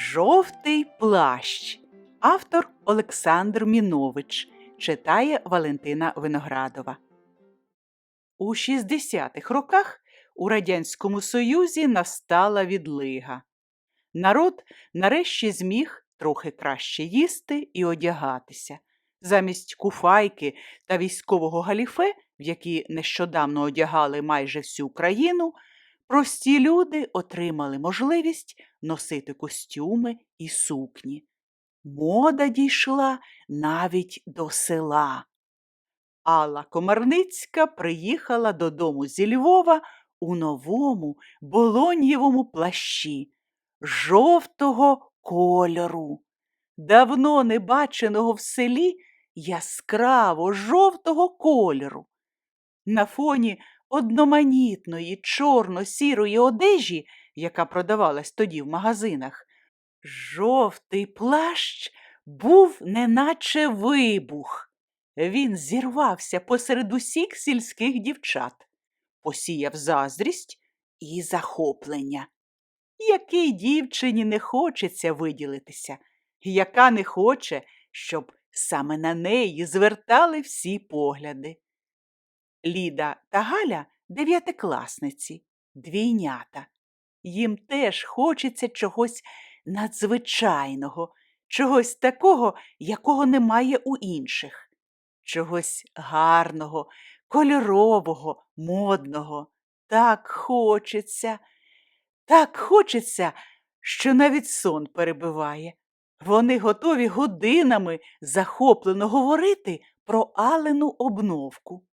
Жовтий плащ. Автор Олександр Мінович. Читає Валентина Виноградова. У 60-х роках у Радянському Союзі настала відлига. Народ нарешті зміг трохи краще їсти і одягатися. Замість куфайки та військового галіфе, в які нещодавно одягали майже всю країну, прості люди отримали можливість носити костюми і сукні. Мода дійшла навіть до села. Алла Комарницька приїхала додому зі Львова у новому болоньєвому плащі жовтого кольору, давно не баченого в селі яскраво жовтого кольору. На фоні одноманітної чорно-сірої одежі, яка продавалась тоді в магазинах, жовтий плащ був неначе вибух. Він зірвався посеред усіх сільських дівчат, посіяв заздрість і захоплення. Якій дівчині не хочеться виділитися, яка не хоче, щоб саме на неї звертали всі погляди. Ліда та Галя дев'ятикласниці, двійнята. Їм теж хочеться чогось надзвичайного, чогось такого, якого немає у інших, чогось гарного, кольорового, модного. Так хочеться, так хочеться, що навіть сон перебиває. Вони готові годинами захоплено говорити про Алену обновку.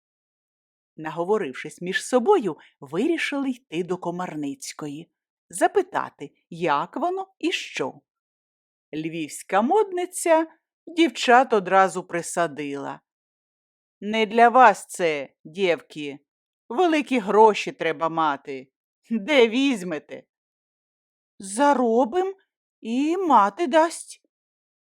Наговорившись між собою, вирішили йти до Комарницької, запитати, як воно і що. Львівська модниця дівчат одразу присадила. Не для вас це, дівки, великі гроші треба мати. Де візьмете? Заробим і мати дасть.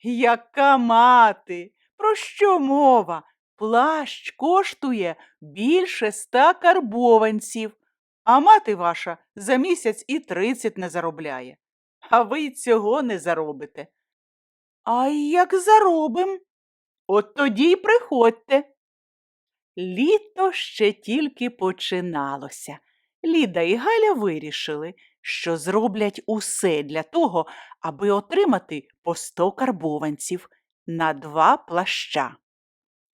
Яка мати? Про що мова? Плащ коштує більше ста карбованців, а мати ваша за місяць і тридцять не заробляє. А ви й цього не заробите. А як заробим? От тоді й приходьте. Літо ще тільки починалося. Ліда і Галя вирішили, що зроблять усе для того, аби отримати по сто карбованців на два плаща.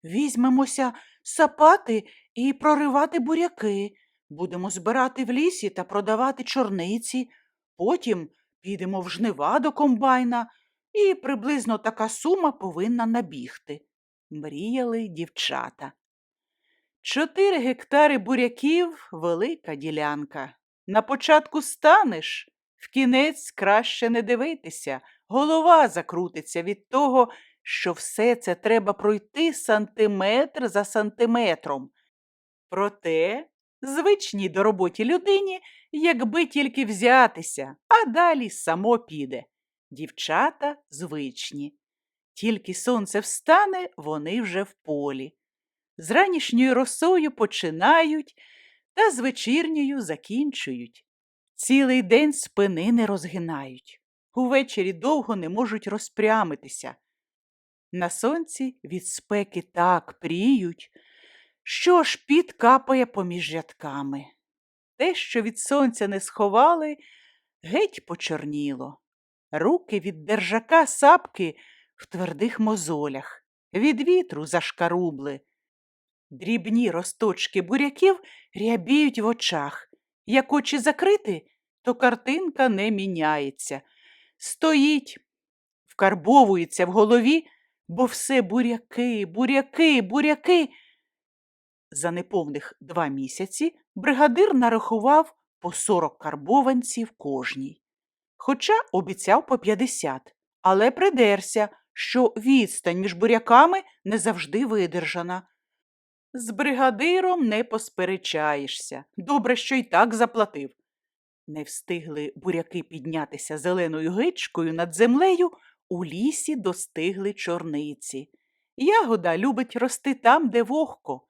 Візьмемося сапати і проривати буряки, будемо збирати в лісі та продавати чорниці, потім підемо в жнива до комбайна, і приблизно така сума повинна набігти. Мріяли дівчата. Чотири гектари буряків велика ділянка. На початку станеш, в кінець краще не дивитися, голова закрутиться від того, що все це треба пройти сантиметр за сантиметром. Проте звичній до роботі людині, якби тільки взятися, а далі само піде. Дівчата звичні. Тільки сонце встане, вони вже в полі. З ранішньою росою починають та з вечірньою закінчують. Цілий день спини не розгинають. Увечері довго не можуть розпрямитися. На сонці від спеки так пріють, що аж під капає поміж рядками. Те, що від сонця не сховали, геть почорніло. Руки від держака сапки в твердих мозолях, від вітру зашкарубли. Дрібні росточки буряків рябіють в очах. Як очі закрити, то картинка не міняється. Стоїть, вкарбовується в голові, бо все буряки, буряки, буряки. За неповних два місяці бригадир нарахував по сорок карбованців кожній. Хоча обіцяв по п'ятдесят, але придерся, що відстань між буряками не завжди видержана. З бригадиром не посперечаєшся. Добре, що й так заплатив. Не встигли буряки піднятися зеленою гичкою над землею, у лісі достигли чорниці. Ягода любить рости там, де вогко.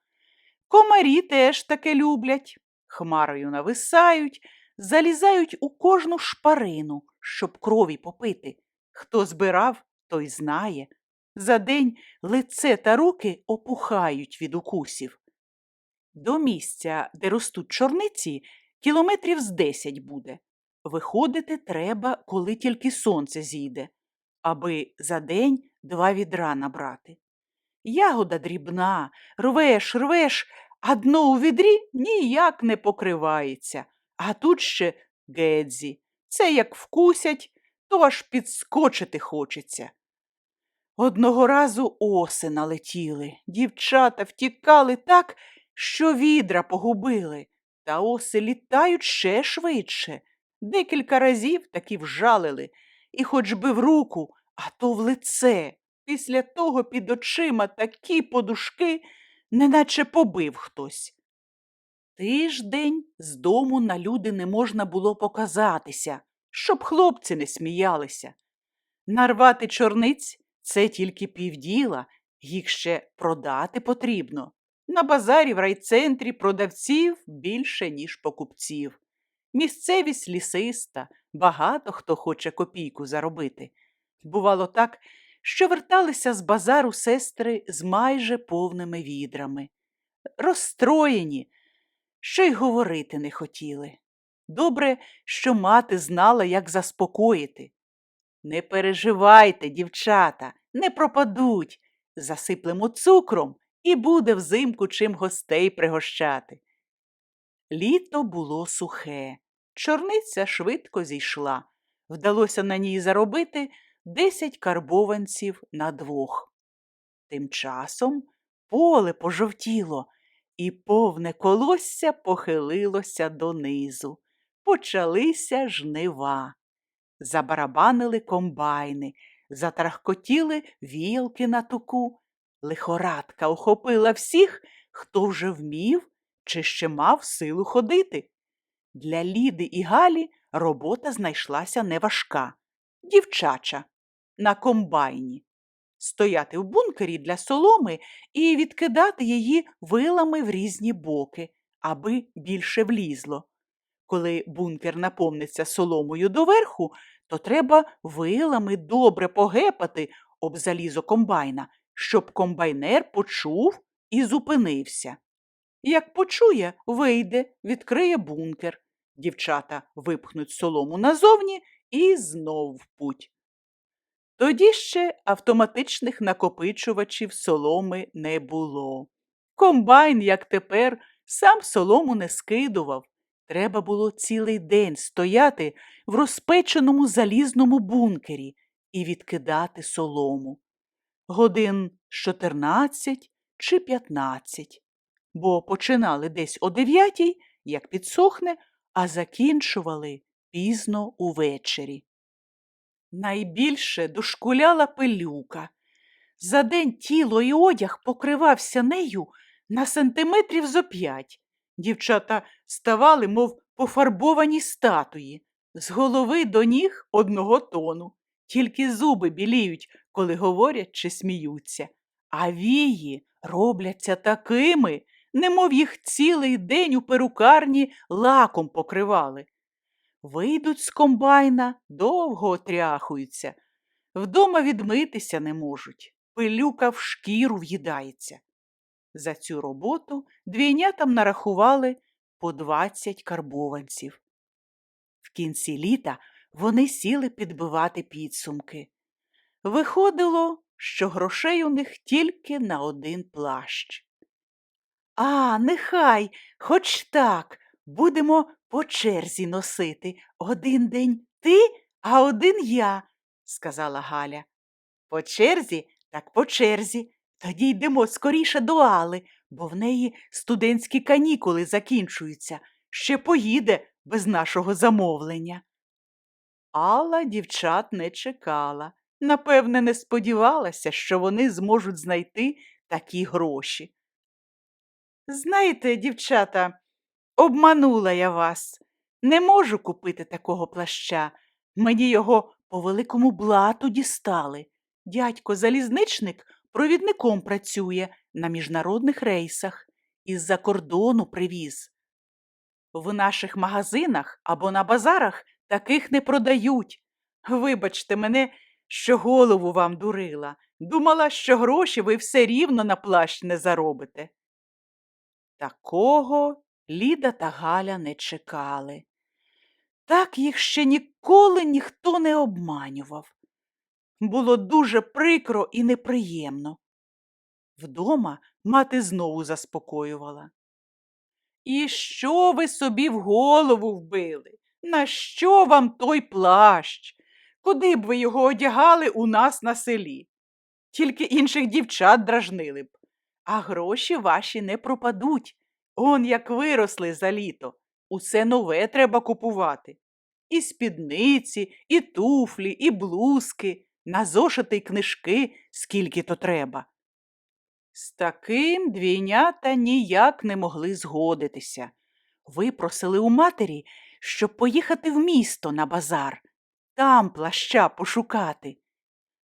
Комарі теж таке люблять. Хмарою нависають, залізають у кожну шпарину, щоб крові попити. Хто збирав, той знає. За день лице та руки опухають від укусів. До місця, де ростуть чорниці, кілометрів з десять буде. Виходити треба, коли тільки сонце зійде, аби за день два відра набрати. Ягода дрібна, рвеш, рвеш, а дно у відрі ніяк не покривається. А тут ще гедзі. Це як вкусять, то аж підскочити хочеться. Одного разу оси налетіли, дівчата втікали так, що відра погубили, та оси літають ще швидше. Декілька разів таки вжалили, і хоч би в руку, а то в лице. Після того під очима такі подушки, неначе побив хтось. Тиждень з дому на люди не можна було показатися, щоб хлопці не сміялися. Нарвати чорниць це тільки півділа, їх ще продати потрібно. На базарі в райцентрі продавців більше, ніж покупців. Місцевість лісиста, багато хто хоче копійку заробити. Бувало так, що верталися з базару сестри з майже повними відрами. Розстроєні, що й говорити не хотіли. Добре, що мати знала, як заспокоїти. Не переживайте, дівчата, не пропадуть. Засиплемо цукром і буде взимку чим гостей пригощати. Літо було сухе, чорниця швидко зійшла. Вдалося на ній заробити десять карбованців на двох. Тим часом поле пожовтіло, і повне колосся похилилося донизу. Почалися жнива. Забарабанили комбайни, затрахкотіли вілки на туку. Лихорадка охопила всіх, хто вже вмів чи ще мав силу ходити. Для Ліди і Галі робота знайшлася неважка, дівчача, на комбайні. Стояти в бункері для соломи і відкидати її вилами в різні боки, аби більше влізло. Коли бункер наповниться соломою доверху, то треба вилами добре погепати об залізо комбайна, щоб комбайнер почув і зупинився. Як почує, вийде, відкриє бункер. Дівчата випхнуть солому назовні і знов в путь. Тоді ще автоматичних накопичувачів соломи не було. Комбайн, як тепер, сам солому не скидував. Треба було цілий день стояти в розпеченому залізному бункері і відкидати солому. Годин з 14 чи 15, бо починали десь о дев'ятій, як підсохне, а закінчували пізно увечері. Найбільше дошкуляла пилюка. За день тіло і одяг покривався нею на сантиметрів зо п'ять. Дівчата ставали, мов пофарбовані статуї, з голови до ніг одного тону. Тільки зуби біліють, коли говорять чи сміються. А вії робляться такими, немов їх цілий день у перукарні лаком покривали. Вийдуть з комбайна, довго отряхуються. Вдома відмитися не можуть, пилюка в шкіру в'їдається. За цю роботу двійнятам нарахували по 20 карбованців. В кінці літа вони сіли підбивати підсумки. Виходило, що грошей у них тільки на один плащ. А, нехай, хоч так, будемо по черзі носити. Один день ти, а один я, сказала Галя. По черзі, так по черзі. Тоді йдемо скоріше до Али, бо в неї студентські канікули закінчуються. Ще поїде без нашого замовлення. Алла дівчат не чекала. Напевне, не сподівалася, що вони зможуть знайти такі гроші. Знаєте, дівчата, обманула я вас. Не можу купити такого плаща. Мені його по великому блату дістали. Дядько залізничник провідником працює на міжнародних рейсах. Із-за кордону привіз. В наших магазинах або на базарах таких не продають. Вибачте мене, що голову вам дурила. Думала, що гроші ви все рівно на плащ не заробите. Такого Ліда та Галя не чекали. Так їх ще ніколи ніхто не обманював. Було дуже прикро і неприємно. Вдома мати знову заспокоювала. І що ви собі в голову вбили? На що вам той плащ? Куди б ви його одягали у нас на селі? Тільки інших дівчат дражнили б, а гроші ваші не пропадуть. Он як виросли за літо. Усе нове треба купувати. І спідниці, і туфлі, і блузки, на зошити й книжки, скільки то треба. З таким двійнята ніяк не могли згодитися. Випросили у матері, щоб поїхати в місто на базар, там плаща пошукати.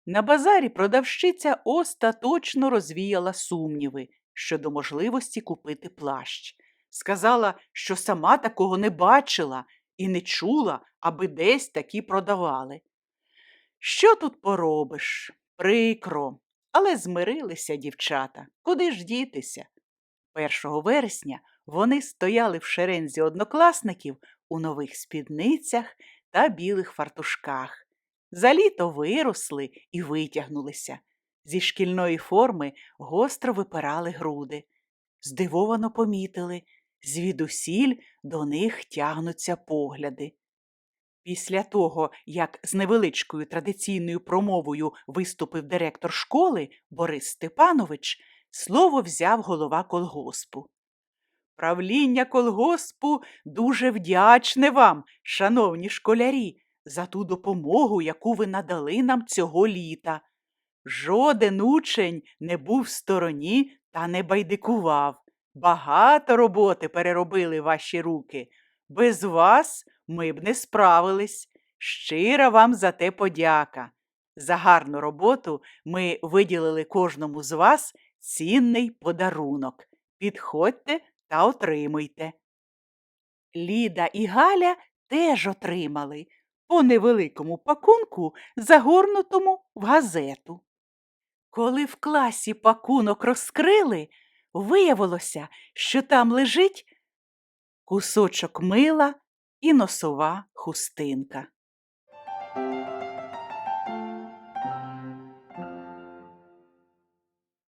На базарі продавщиця остаточно розвіяла сумніви щодо можливості купити плащ. Сказала, що сама такого не бачила і не чула, аби десь такі продавали. Що тут поробиш? Прикро, але змирилися дівчата. Куди ж дітися? 1 вересня вони стояли в шерензі однокласників у нових спідницях та білих фартушках. За літо виросли і витягнулися. Зі шкільної форми гостро випирали груди. Здивовано помітили, звідусіль до них тягнуться погляди. Після того, як з невеличкою традиційною промовою виступив директор школи Борис Степанович, слово взяв голова колгоспу. Правління колгоспу дуже вдячне вам, шановні школярі, за ту допомогу, яку ви надали нам цього літа. Жоден учень не був в стороні та не байдикував. Багато роботи переробили ваші руки. Без вас ми б не справились. Щира вам за те подяка. За гарну роботу ми виділили кожному з вас цінний подарунок. Підходьте та отримуйте. Ліда і Галя теж отримали по невеликому пакунку, загорнутому в газету. Коли в класі пакунок розкрили, виявилося, що там лежить кусочок мила і носова хустинка.